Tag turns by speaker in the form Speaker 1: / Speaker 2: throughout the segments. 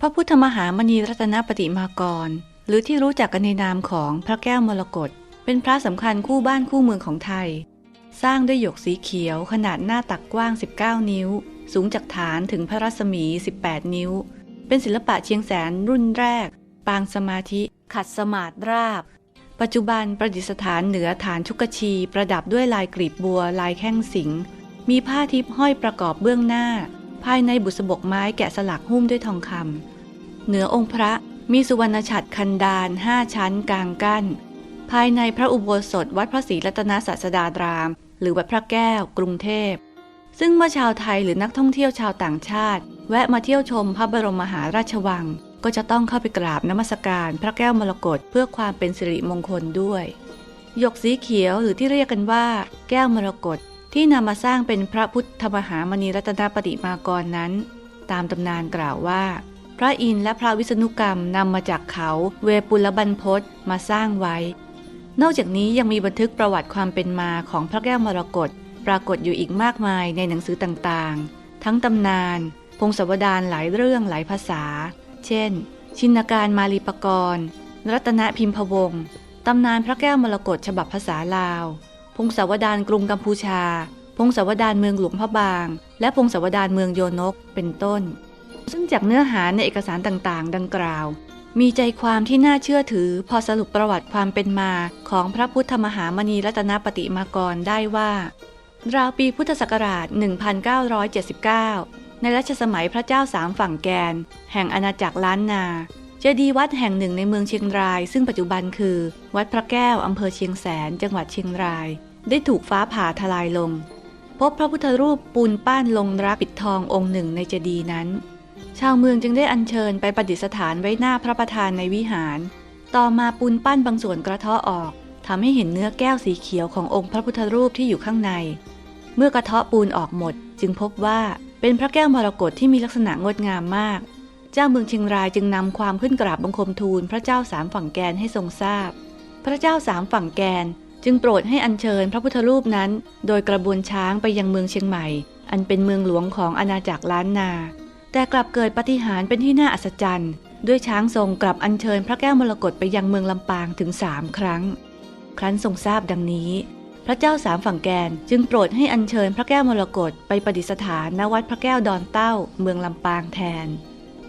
Speaker 1: พระพุทธมหามณีรัตนปฏิมากร หรือที่รู้จักกันในนามของพระแก้วมรกตเป็นพระสำคัญคู่บ้านคู่เมืองของไทย สร้างด้วยหยกสีเขียวขนาดหน้าตักกว้าง 19 นิ้ว สูงจากฐานถึงพระรัศมี 18 นิ้ว เป็นศิลปะเชียงแสนรุ่นแรก ปางสมาธิ ขัดสมาธิราบ ปัจจุบันประดิษฐานเหนือฐานชุกชี ประดับด้วยลายกลีบบัวลายแข้งสิง มีผ้าทิพย์ห้อยประกอบเบื้องหน้า ภายในบุษบกไม้แกะสลักหุ้มด้วยทองคำเหนือองค์พระมีสุวรรณฉัตรคันดานห้าชั้นกลางกั้น ภายในพระอุโบสถวัดพระศรีรัตนศาสดาราม หรือวัดพระแก้ว กรุงเทพ ซึ่งเมื่อชาวไทยหรือนักท่องเที่ยวชาวต่างชาติ แวะมาเที่ยวชมพระบรมมหาราชวัง ก็จะต้องเข้าไปกราบนมัสการพระแก้วมรกตเพื่อความเป็นสิริมงคลด้วยหยกสีเขียวหรือที่เรียกกันว่า แก้วมรกต ที่นำมาสร้างเป็นพระพุทธมหามณีรัตนปฏิมากรนั้น ตามตำนานกล่าวว่า พระอินทร์และพระวิษณุกรรมนำมาจากเขาเวปุลบรรพตมาสร้างไว้ นอกจากนี้ยังมีบันทึกประวัติความเป็นมาของพระแก้วมรกตปรากฏอยู่อีกมากมายในหนังสือต่างๆ ทั้งตำนาน พงศวดารหลายเรื่องหลายภาษา เช่น ชินการมาลีปกรณ์รัตนพิมพวงศ์ตำนานพระแก้วมรกตฉบับภาษาลาว พงศาวดารกรุงกัมพูชา พงศาวดารเมืองหลวงพระบาง และพงศาวดารเมืองโยนกเป็นต้น ซึ่งจากเนื้อหาในเอกสารต่างๆ ดังกล่าว มีใจความที่น่าเชื่อถือ พอสรุปประวัติความเป็นมาของพระพุทธมหามณีรัตนปฏิมากรได้ว่าราวปีพุทธศักราช 1979 ในรัชสมัยพระเจ้าสามฝั่งแกน แห่งอาณาจักรล้านนาเจดีย์วัดแห่งหนึ่งในเมืองเชียงราย ซึ่งปัจจุบันคือ วัดพระแก้วอำเภอเชียงแสน จังหวัดเชียงราย ได้ถูกฟ้าผ่าทลายลง พบพระพุทธรูปปูนปั้นลงรักปิดทององค์หนึ่งในเจดีย์นั้น ชาวเมืองจึงได้อัญเชิญไปประดิษฐานไว้หน้าพระประธานในวิหาร ต่อมาปูนปั้นบางส่วนกระเทาะออกทำให้เห็นเนื้อแก้วสีเขียวขององค์พระพุทธรูปที่อยู่ข้างใน เมื่อกระเทาะปูนออกหมด จึงพบว่าเป็นพระแก้วมรกตที่มีลักษณะงดงามมาก เจ้าเมืองเชียงรายจึงนำความขึ้นกราบบังคมทูลพระเจ้าสามฝั่งแกนให้ทรงทราบ พระเจ้าสามฝั่งแกน จึงโปรดให้อัญเชิญพระพุทธรูปนั้น โดยกระบวนช้างไปยังเมืองเชียงใหม่ อันเป็นเมืองหลวงของอาณาจักรล้านนา แต่กลับเกิดปาฏิหารย์เป็นที่น่าอัศจรรย์ด้วยช้างทรงกลับอัญเชิญพระแก้วมรกตไปยังเมืองลำปางถึงสามครั้ง ครั้นทรงทราบดังนี้ พระเจ้าสามฝั่งแกนจึงโปรดให้อัญเชิญพระแก้วมรกตไปประดิษฐานณวัดพระแก้วดอนเต้า เมืองลำปางแทน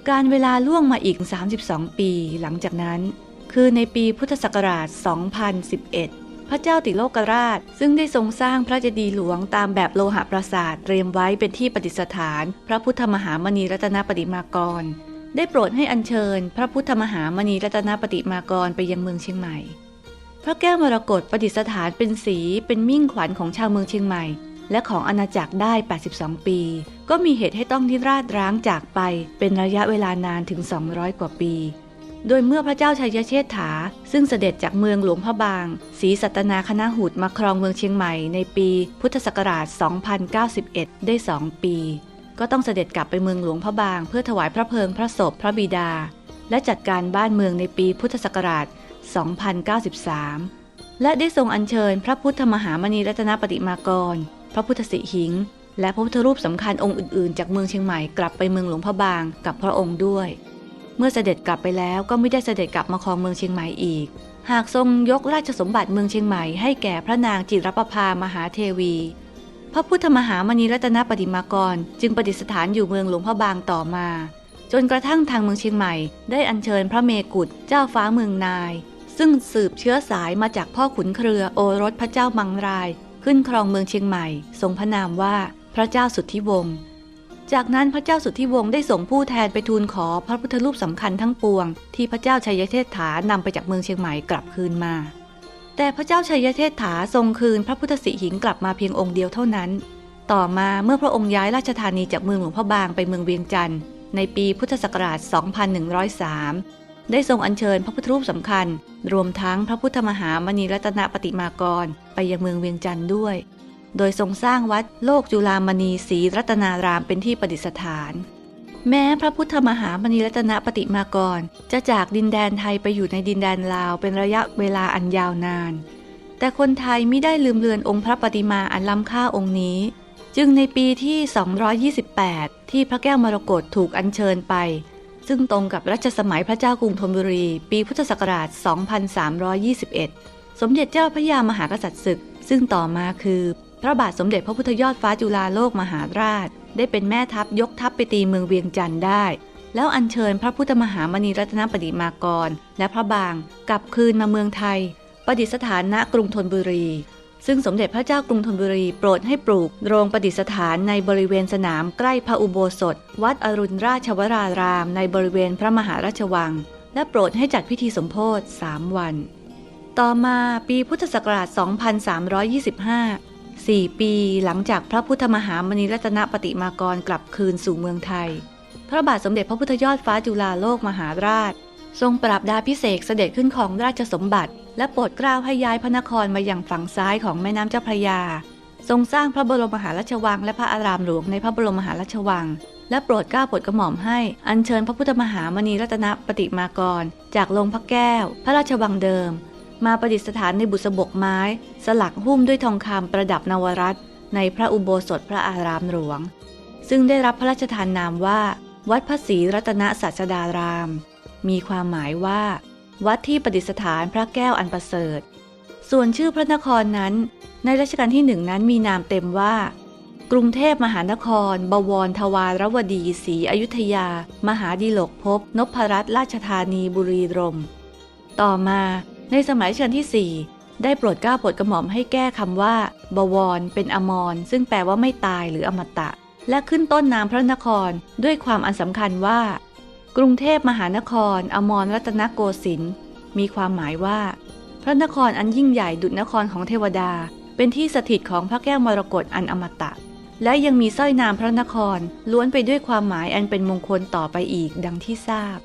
Speaker 1: การเวลาล่วงมาอีก 32 ปีหลังจากนั้น คือในปีพุทธศักราช 2011 พระเจ้าติโลกราช ซึ่งได้ทรงสร้างพระเจดีย์หลวงตามแบบโลหะปราสาทเตรียมไว้เป็นที่ประดิษฐาน พระพุทธมหามณีรัตนปฏิมากร ได้โปรดให้อัญเชิญ พระพุทธมหามณีรัตนปฏิมากรไปยังเมืองเชียงใหม่ พระแก้วมรกตประดิษฐานเป็นสีเป็นมิ่งขวัญของชาวเมืองเชียงใหม่ และของอาณาจักรได้ 82 ปี ก็มีเหตุให้ต้องนิราชร้างจากไปเป็นระยะเวลานานถึง 200 กว่าปี โดยเมื่อพระเจ้าชัยเชษฐา ซึ่งเสด็จจากเมืองหลวงพระบางศรีสัตนาคณะหุดมาครองเมืองเชียงใหม่ในปีพุทธศักราช 2091 ได้ 2 ปี ก็ต้องเสด็จกลับไปเมืองหลวงพระบาง เพื่อถวายพระเพลิงพระศพพระบิดา และจัดการบ้านเมืองในปีพุทธศักราช 2093 และได้ทรงอัญเชิญพระพุทธมหามณีรัตนปฏิมากร พระพุทธสิหิง และพระพุทธรูปสำคัญองค์อื่นๆ จากเมืองเชียงใหม่กลับไปเมืองหลวงพระบางกับพระองค์ด้วย เมื่อเสด็จกลับไปแล้วก็ไม่ได้เสด็จกลับมาครองเมืองเชียงใหม่อีก หากทรงยกราชสมบัติเมืองเชียงใหม่ให้แก่พระนางจิรประภามหาเทวี พระพุทธมหามณีรัตนปฏิมากร จึงประดิษฐานอยู่เมืองหลวงพระบางต่อมา จนกระทั่งทางเมืองเชียงใหม่ ได้อัญเชิญพระเมกุฎเจ้าฟ้าเมืองนาย ซึ่งสืบเชื้อสายมาจากพ่อขุนเครือโอรสพระเจ้ามังราย ขึ้นครองเมืองเชียงใหม่ ทรงพระนามว่าพระเจ้าสุทธิวงศ์ จากนั้นพระเจ้าสุทธิวงศ์ได้ส่งผู้แทนไปทูลขอพระพุทธรูปสำคัญทั้งปวง ที่พระเจ้าชัยเทษฐานำไปจากเมืองเชียงใหม่กลับคืนมา แต่พระเจ้าชัยเทษฐาทรงคืนพระพุทธสิหิงกลับมาเพียงองค์เดียวเท่านั้น ต่อมาเมื่อพระองค์ย้ายราชธานีจากเมืองหลวงพระบางไปเมืองเวียงจันทร์ในปีพุทธศักราช 2103 ได้ทรงอัญเชิญพระพุทธรูปสำคัญ รวมทั้งพระพุทธมหามณีรัตนปฏิมากร ไปยังเมืองเวียงจันทร์ด้วย โดยทรงสร้างวัดโลกจุฬามณีศรีรัตนารามเป็นที่ประดิษฐาน แม้พระพุทธมหามณีรัตนปฏิมากร จะจากดินแดนไทยไปอยู่ในดินแดนลาวเป็นระยะเวลาอันยาวนาน แต่คนไทยไม่ได้ลืมเลือนองค์พระปฏิมาอันล้ำค่าองค์นี้ จึงในปีที่ 228 ที่พระแก้วมรกตถูกอัญเชิญไป ซึ่งตรงกับรัชสมัยพระเจ้ากรุงธนบุรี ปีพุทธศักราช 2321 สมเด็จเจ้าพระยามหากษัตริย์ศึก ซึ่งต่อมาคือ พระบาทสมเด็จพระพุทธยอดฟ้าจุฬาโลกมหาราช ได้เป็นแม่ทัพยกทัพไปตีเมืองเวียงจันทร์ได้ แล้วอัญเชิญพระพุทธมหามณีรัตนปฏิมากร และพระบางกลับคืนมาเมืองไทย ประดิษฐานณกรุงธนบุรี ซึ่งสมเด็จพระเจ้ากรุงธนบุรีโปรดให้ปลูกโรงประดิษฐานในบริเวณสนามใกล้พระอุโบสถ วัดอรุณราชวราราม ในบริเวณพระมหาราชวัง และโปรดให้จัดพิธีสมโพธิสามวัน ต่อมาปีพุทธศักราช 2325 4ปีหลังจากพระพุทธมหามณีรัตนปฏิมากรกลับคืนสู่เมืองไทย พระบาทสมเด็จพระพุทธยอดฟ้าจุฬาโลกมหาราช ทรงปรับดาพิเศษเสด็จขึ้นของราชสมบัติ และโปรดเกล้าให้ย้ายพระนครมาอยังฝั่งซ้ายของแม่น้ำเจ้าพระยา ทรงสร้างพระบรมมหาราชวังและพระอารามหลวงในพระบรมมหาราชวัง และโปรดเกล้าโปรดกระหม่อมให้อัญเชิญพระพุทธมหามณีรัตนปฏิมากร จากโรงพระแก้ว พระราชวังเดิม มาประดิษฐานในบุษบกไม้ สลักหุ้มด้วยทองคำประดับนวรัตนในพระอุโบสถพระอารามหลวง ซึ่งได้รับพระราชทานนามว่า วัดพระศรีรัตนศาสดาราม มีความหมายว่า วัดที่ประดิษฐานพระแก้วอันประเสริฐ ส่วนชื่อพระนครนั้น ในรัชกาลที่หนึ่งนั้นมีนามเต็มว่า กรุงเทพมหานคร บวรทวารวดีศรีอยุธยา มหาดีลกภพนพรัตน์ราชธานีบุรีรมย์ต่อมา ในสมัยรัชกาลที่ 4 ได้โปรดเกล้าโปรดกระหม่อมให้แก้คำว่า บวร เป็นอมร ซึ่งแปลว่าไม่ตายหรืออมตะ และขึ้นต้นนามพระนครด้วยความอันสำคัญว่า กรุงเทพมหานคร อมรรัตนโกสินทร์มีความหมายว่า พระนครอันยิ่งใหญ่ดุจนครของเทวดา เป็นที่สถิตของพระแก้วมรกตอันอมตะ และยังมีสร้อยนามพระนครล้วนไปด้วยความหมายอันเป็นมงคลต่อไปอีกดังที่ทราบ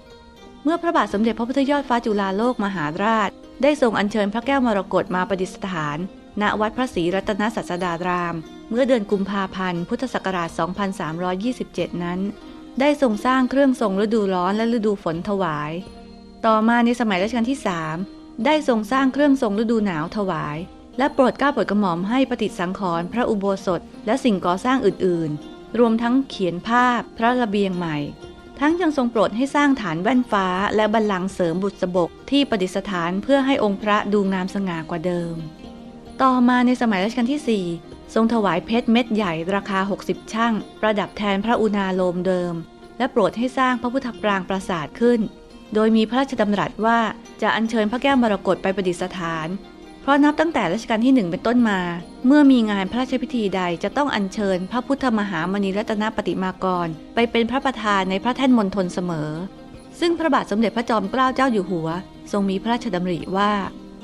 Speaker 1: เมื่อพระบาทสมเด็จพระพุทธยอดฟ้าจุฬาโลกมหาราช ได้ทรงอัญเชิญพระแก้วมรกตมาประดิษฐาน ณ วัดพระศรีรัตนศาสดาราม เมื่อเดือนกุมภาพันธ์ พุทธศักราช 2327 นั้น ได้ทรงสร้างเครื่องทรงฤดูร้อนและฤดูฝนถวาย ต่อมาในสมัยรัชกาลที่ 3 ได้ทรงสร้างเครื่องทรงฤดูหนาวถวาย และโปรดเกล้าโปรดกระหม่อมให้ปฏิสังขรณ์พระอุโบสถ และสิ่งก่อสร้างอื่น ๆ รวมทั้งเขียนภาพพระระเบียงใหม่ ทั้งยังทรงโปรดให้สร้างฐานแว่นฟ้าและบัลลังก์เสริมบุษบกที่ประดิษฐานเพื่อให้องค์พระดูงามสง่ากว่าเดิม ต่อมาในสมัยรัชกาลที่ 4 ทรงถวายเพชรเม็ดใหญ่ราคา 60 ช่าง ประดับแทนพระอุณาโลมเดิม และโปรดให้สร้างพระพุทธปรางปราสาทขึ้น โดยมีพระราชดำรัสว่าจะอัญเชิญพระแก้วมรกตไปประดิษฐาน เพราะนับตั้งแต่รัชกาลที่หนึ่งเป็นต้นมา เมื่อมีงานพระราชพิธีใดจะต้องอัญเชิญ พระพุทธมหามณีรัตนปฏิมากร ไปเป็นพระประธานในพระแท่นมณฑลเสมอ ซึ่งพระบาทสมเด็จพระจอมเกล้าเจ้าอยู่หัว ทรงมีพระราชดำริว่า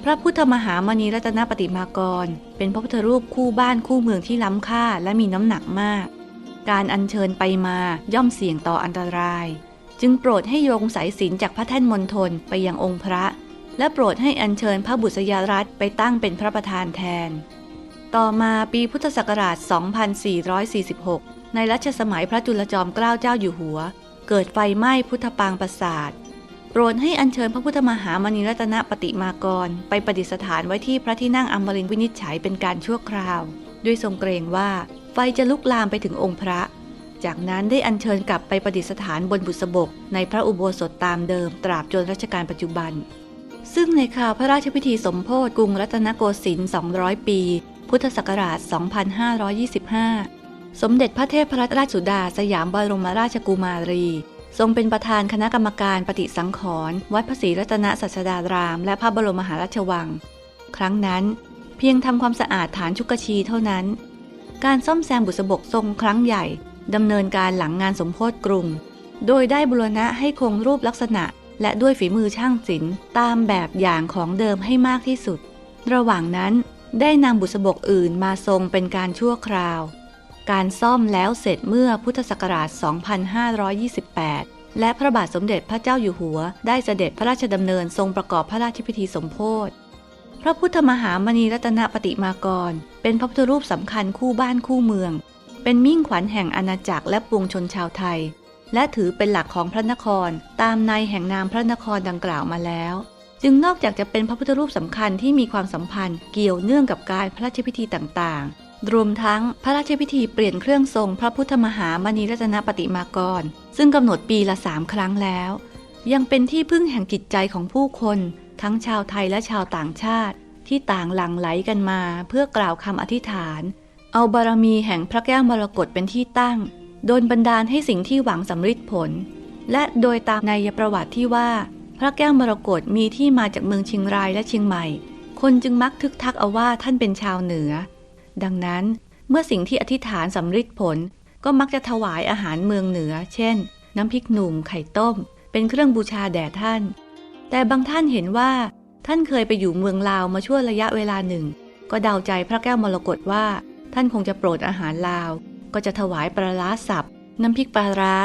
Speaker 1: พระพุทธมหามณีรัตนปฏิมากร เป็นพระพุทธรูปคู่บ้านคู่เมืองที่ล้ำค่าและมีน้ำหนักมาก การอัญเชิญไปมาย่อมเสี่ยงต่ออันตราย จึงโปรดให้โยงสายสิญจนจากพระแท่นมณฑลไปยังองค์พระ และโปรดให้อัญเชิญพระบุษยารัตไปตั้งเป็นพระประธานแทน ต่อมาปีพุทธศักราช 2446 ในรัชสมัยพระจุลจอมเกล้าเจ้าอยู่หัว เกิดไฟไหม้พุทธปางปราสาทโปรดให้อัญเชิญพระพุทธมหามณีรัตนปฏิมากร ไปประดิษฐานไว้ที่พระที่นั่งอมรินวินิจฉัยเป็นการชั่วคราว ด้วยทรงเกรงว่าไฟจะลุกลามไปถึงองค์พระ จากนั้นได้อัญเชิญกลับไปประดิษฐานบนบุษบกในพระอุโบสถตามเดิมตราบจนรัชกาลปัจจุบัน ซึ่งในข่าวพระราชพิธีสมโพธิกรุงรัตนโกสินทร์ 200 ปี พุทธศักราช 2525 สมเด็จพระเทพรัตนราชสุดาสยามบรมราชกุมารี ทรงเป็นประธานคณะกรรมการปฏิสังขรณ์วัดพระศรีรัตนศาสดาราม และพระบรมมหาราชวัง ครั้งนั้น เพียงทำความสะอาดฐานชุกชีเท่านั้น การซ่อมแซมบุษบกทรงครั้งใหญ่ดำเนินการหลังงานสมโพธิกรุง โดยได้บุรณะให้คงรูปลักษณะ และด้วยฝีมือช่างศิลป์ตามแบบอย่างของเดิมให้มากที่สุด ระหว่างนั้นได้นำบุษบกอื่นมาทรงเป็นการชั่วคราว การซ่อมแล้วเสร็จเมื่อพุทธศักราช 2528 และพระบาทสมเด็จพระเจ้าอยู่หัว ได้เสด็จพระราชดำเนินทรงประกอบพระราชพิธีสมโพธิพระพุทธมหามณีรัตนปฏิมากร เป็นพระพุทธรูปสำคัญคู่บ้านคู่เมือง เป็นมิ่งขวัญแห่งอาณาจักรและปวงชนชาวไทย และถือเป็นหลักของพระนคร ตามในแห่งนามพระนครดังกล่าวมาแล้ว จึงนอกจากจะเป็นพระพุทธรูปสำคัญที่มีความสัมพันธ์เกี่ยวเนื่องกับการพระราชพิธีต่างๆ รวมทั้งพระราชพิธีเปลี่ยนเครื่องทรงพระพุทธมหามณีรัตนปฏิมากร ซึ่งกำหนดปีละสามครั้งแล้ว ยังเป็นที่พึ่งแห่งจิตใจของผู้คน ทั้งชาวไทยและชาวต่างชาติ ที่ต่างหลั่งไหลกันมา เพื่อกล่าวคำอธิษฐาน เอาบารมีแห่งพระแก้วมรกตเป็นที่ตั้ง โดนบันดาลให้สิ่งที่หวังสำฤทธิ์ผล และโดยตามในประวัติที่ว่า พระแก้วมรกตมีที่มาจากเมืองเชียงรายและเชียงใหม่ คนจึงมักทึกทักเอาว่าท่านเป็นชาวเหนือ ดังนั้นเมื่อสิ่งที่อธิษฐานสำฤทธิ์ผล ก็มักจะถวายอาหารเมืองเหนือ เช่น น้ำพริกหนุ่มไข่ต้ม เป็นเครื่องบูชาแด่ท่าน แต่บางท่านเห็นว่า ท่านเคยไปอยู่เมืองลาวมาช่วงระยะเวลาหนึ่ง ก็เดาใจพระแก้วมรกตว่า ท่านคงจะโปรดอาหารลาว ก็จะถวายปลาร้าสับน้ำพริกปลาร้า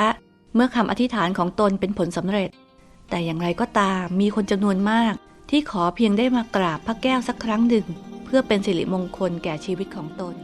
Speaker 1: เมื่อคำอธิษฐานของตนเป็นผลสำเร็จ แต่อย่างไรก็ตามมีคนจำนวนมาก ที่ขอเพียงได้มากราบพระแก้วสักครั้งหนึ่ง เพื่อเป็นสิริมงคลแก่ชีวิตของตน